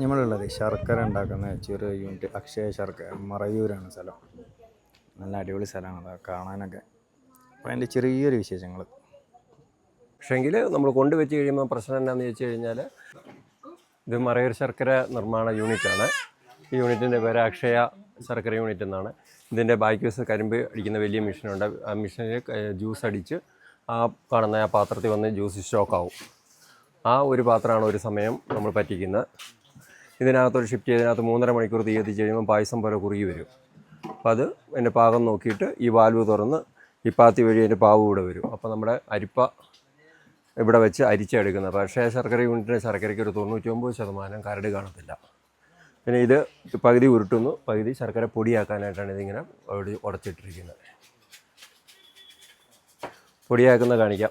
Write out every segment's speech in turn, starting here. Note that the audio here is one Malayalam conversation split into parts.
നമ്മളുള്ളത് ശർക്കര ഉണ്ടാക്കുന്ന ചെറിയ യൂണിറ്റ് അക്ഷയ ശർക്കര മറയൂരാണ് സ്ഥലം. നല്ല അടിപൊളി സ്ഥലമാണ് അത് കാണാനൊക്കെ. അപ്പോൾ അതിന്റെ ചെറിയൊരു വിശേഷങ്ങൾ പക്ഷേങ്കിൽ നമ്മൾ കൊണ്ടുവച്ച് കഴിയുമ്പോൾ പ്രശ്നം എന്താണെന്ന് ചോദിച്ചു കഴിഞ്ഞാൽ ഇത് മറയൂർ ശർക്കര നിർമ്മാണ യൂണിറ്റാണ് ഈ യൂണിറ്റിന്റെ പേര് അക്ഷയ ശർക്കര യൂണിറ്റ് എന്നാണ്. ഇതിന്റെ ബാക്കി വശത്ത് കരിമ്പ് അടിക്കുന്ന വലിയ മെഷീനുണ്ട് ആ മെഷീനിൽ ജ്യൂസ് അടിച്ച് ആ കാണുന്ന ആ പാത്രത്തിൽ വന്ന് ജ്യൂസ് സ്റ്റോക്കാവും ആ ഒരു പാത്രമാണ് ഒരു സമയം നമ്മൾ പറ്റിക്കുന്നത്. ഇതിനകത്തൊരു ഷിഫ്റ്റ് ചെയ്തതിനകത്ത് മൂന്നര മണിക്കൂർ തീ എത്തിച്ച് കഴിയുമ്പോൾ പായസം പോലെ കുറുകി വരും. അപ്പോൾ അത് എന്റെ പാകം നോക്കിയിട്ട് ഈ വാൽവ് തുറന്ന് ഈ പാത്തി വഴി അതിന്റെ പാവ് ഇവിടെ വരും. അപ്പോൾ നമ്മുടെ അരിപ്പ ഇവിടെ വെച്ച് അരിച്ചെടുക്കുന്നത് പക്ഷേ ശർക്കര യൂണിറ്റിന് ശർക്കരയ്ക്ക് ഒരു തൊണ്ണൂറ്റി ഒമ്പത് ശതമാനം കരട് കാണത്തില്ല. പിന്നെ ഇത് പകുതി ഉരുട്ടുന്നു. പകുതി ശർക്കര പൊടിയാക്കാനായിട്ടാണ് ഇതിങ്ങനെ ഉട- ഉടച്ചിട്ടിരിക്കുന്നത്. പൊടിയാക്കുന്ന കാണിക്കാം.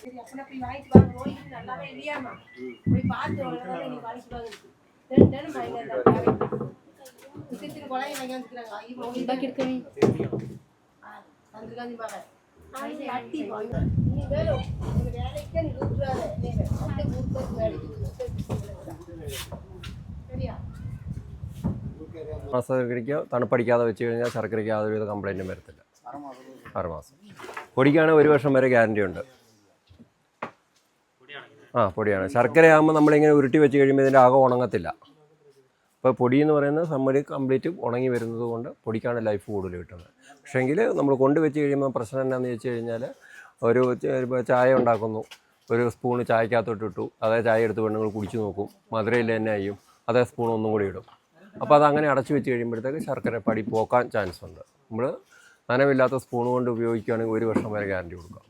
சரி அப்பனா போய் வாங்கிட்டு வாங்க கோயிலுக்கு நல்லாவே இல்லையாமா போய் பார்த்து அவ்வளோதான் நீ வாங்கிட்டு வாங்க தினம் வாங்கிட்டு திரு கொலையை வாங்கி வந்துக்கிறாங்க ஐயோ உங்களுக்கு தான் ശർക്കരയ്ക്ക് തണുപ്പടിക്കാതെ വെച്ച് കഴിഞ്ഞാൽ ശർക്കരയ്ക്ക് യാതൊരുവിധ കംപ്ലൈന്റും വരത്തില്ല. ആറ് മാസം. പൊടിക്കാണെങ്കിൽ ഒരു വർഷം വരെ ഗ്യാരണ്ടി ഉണ്ട്. ആ പൊടിയാണ്. ശർക്കരയാകുമ്പോൾ നമ്മളിങ്ങനെ ഉരുട്ടി വെച്ച് കഴിയുമ്പോൾ ഇതിന്റെ ആകെ ഉണങ്ങത്തില്ല. അപ്പോൾ പൊടി എന്ന് പറയുന്നത് സമ്മര് കംപ്ലീറ്റ് ഉണങ്ങി വരുന്നത് കൊണ്ട് പൊടിക്കാണ് ലൈഫ് കൂടുതൽ കിട്ടുന്നത്. പക്ഷേങ്കിൽ നമ്മൾ കൊണ്ടുവച്ച് കഴിയുമ്പോൾ പ്രശ്നം എന്താണെന്ന് വെച്ച് കഴിഞ്ഞാൽ ഒരു ചായ ഉണ്ടാക്കുന്നു. ഒരു സ്പൂൺ ചായക്കകത്തോട്ട് ഇട്ടു. അതേ ചായ എടുത്ത് പെണ്ണുങ്ങൾ കുടിച്ചു നോക്കും. മധുരയിൽ തന്നെ അയ്യും. അതേ സ്പൂൺ ഒന്നും കൂടി ഇടും. അപ്പോൾ അതങ്ങനെ അടച്ചു വെച്ച് കഴിയുമ്പോഴത്തേക്ക് ശർക്കര പടി പോക്കാൻ ചാൻസ് ഉണ്ട്. നമ്മൾ നനവില്ലാത്ത സ്പൂൺ കൊണ്ട് ഉപയോഗിക്കുകയാണെങ്കിൽ ഒരു വർഷം വരെ ഗ്യാരണ്ടി കൊടുക്കാം.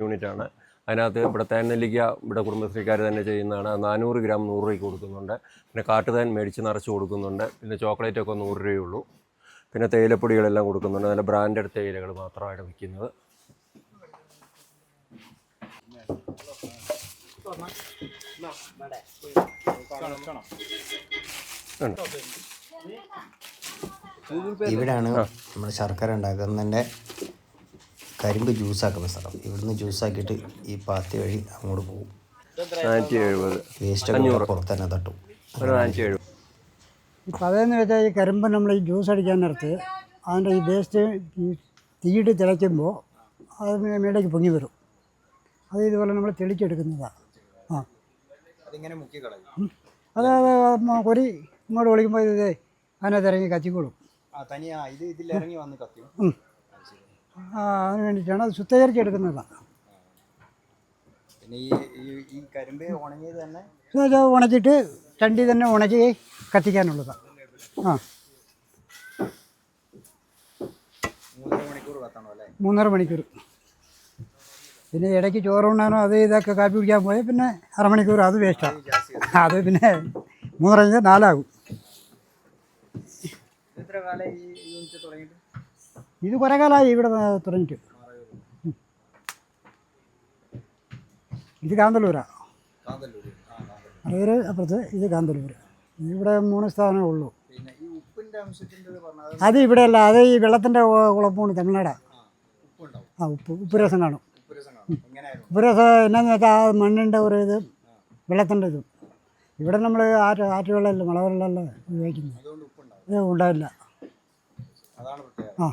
യൂണിറ്റാണ് അതിനകത്ത് ഇവിടെ തേൻ നെല്ലിക്ക ഇവിടെ കുടുംബശ്രീക്കാർ തന്നെ ചെയ്യുന്നതാണ്. നാനൂറ് ഗ്രാം നൂറ് രൂപയ്ക്ക് കൊടുക്കുന്നുണ്ട്. പിന്നെ കാട്ടുതേൻ മേടിച്ച് നിറച്ച് കൊടുക്കുന്നുണ്ട്. പിന്നെ ചോക്ലേറ്റ് ഒക്കെ നൂറ് രൂപയുള്ളൂ. പിന്നെ തേയിലപ്പൊടികളെല്ലാം കൊടുക്കുന്നുണ്ട്. നല്ല ബ്രാൻഡഡ് തേയിലകൾ മാത്രമാണ് വിൽക്കുന്നത്. ഇവിടാണ് നമ്മൾ ശർക്കര ഉണ്ടാക്കുന്നതിന്റെ കരിമ്പ് ജ്യൂസാക്കുന്ന സ്ഥലം. ഇവിടുന്ന് ജ്യൂസാക്കിയിട്ട് ഈ പാത്തി വഴി അങ്ങോട്ട് പോകും. നാനൂറ്റി എഴുപത് വേസ്റ്റൊക്കെ പുറത്ത് തന്നെ തട്ടും. ഒരു നാനൂറ്റി എഴുപത് ഇപ്പം അതെന്ന് വെച്ചാൽ ഈ കരിമ്പ് നമ്മൾ ഈ ജ്യൂസ് അടിക്കാൻ നേരത്ത് അതിന്റെ ഈ വേസ്റ്റ് ഈ തീയിട്ട് തിളയ്ക്കുമ്പോൾ അത് മേടയ്ക്ക് മേലേക്ക് പൊങ്ങി വരും. അത് ഇതുപോലെ നമ്മൾ തെളിച്ചെടുക്കുന്നതാണ് ആ. അത് കൊരി ഇങ്ങോട്ട് വിളിക്കുമ്പോൾ ഇത് അതിനകത്ത് ഇറങ്ങി കത്തിക്കോളും. അതിന് വേണ്ടിയിട്ടാണ് അത് ഉണങ്ങിയത് തന്നെ അത് ഉണക്കിയിട്ട് ചണ്ടി തന്നെ ഉണക്കി കത്തിക്കാനുള്ളതാണ് ആ. മൂന്നര മണിക്കൂർ പിന്നെ ഇടയ്ക്ക് ചോറുണ്ണാനോ അത് ഇതൊക്കെ കാപ്പി കുടിക്കാൻ പോയാൽ പിന്നെ അരമണിക്കൂർ അത് വേസ്റ്റാണ് അത് പിന്നെ മൂന്നര നാലാകും എത്ര കാലം ഈ യൂണിറ്റ് തുടങ്ങിയിട്ട് ഇത് കുറേ കാലമായി ഇവിടെ തുടങ്ങിയിട്ട് ഇത് കാന്തല്ലൂരാ. കാന്തല്ലൂര്. കാന്തല്ലൂർ അതൊരു അപ്പുറത്ത് ഇത് കാന്തല്ലൂർ ഇവിടെ മൂന്ന് സ്ഥാനമേ ഉള്ളൂ. അത് ഇവിടെ അല്ല അത് ഈ വെള്ളത്തിന്റെ കുഴപ്പമാണ് തമിഴ്നാടാ. ആ ഉപ്പ് ഉപ്പ് രസം കാണും. ഉപ്പ് രസം കാണും. എങ്ങനെയായിരുന്നു? ഉപ്പ് രസം എന്നാന്ന് വെച്ചാൽ ആ മണ്ണിന്റെ ഒരു ഇത് വെള്ളത്തിന്റെ ഇതും. ഇവിടെ നമ്മൾ ആറ്റ് ആറ്റുവെള്ളമല്ല മളവെള്ളമല്ല ഉപയോഗിക്കുന്നത്. ഇത് ഉണ്ടാവില്ല. ആ.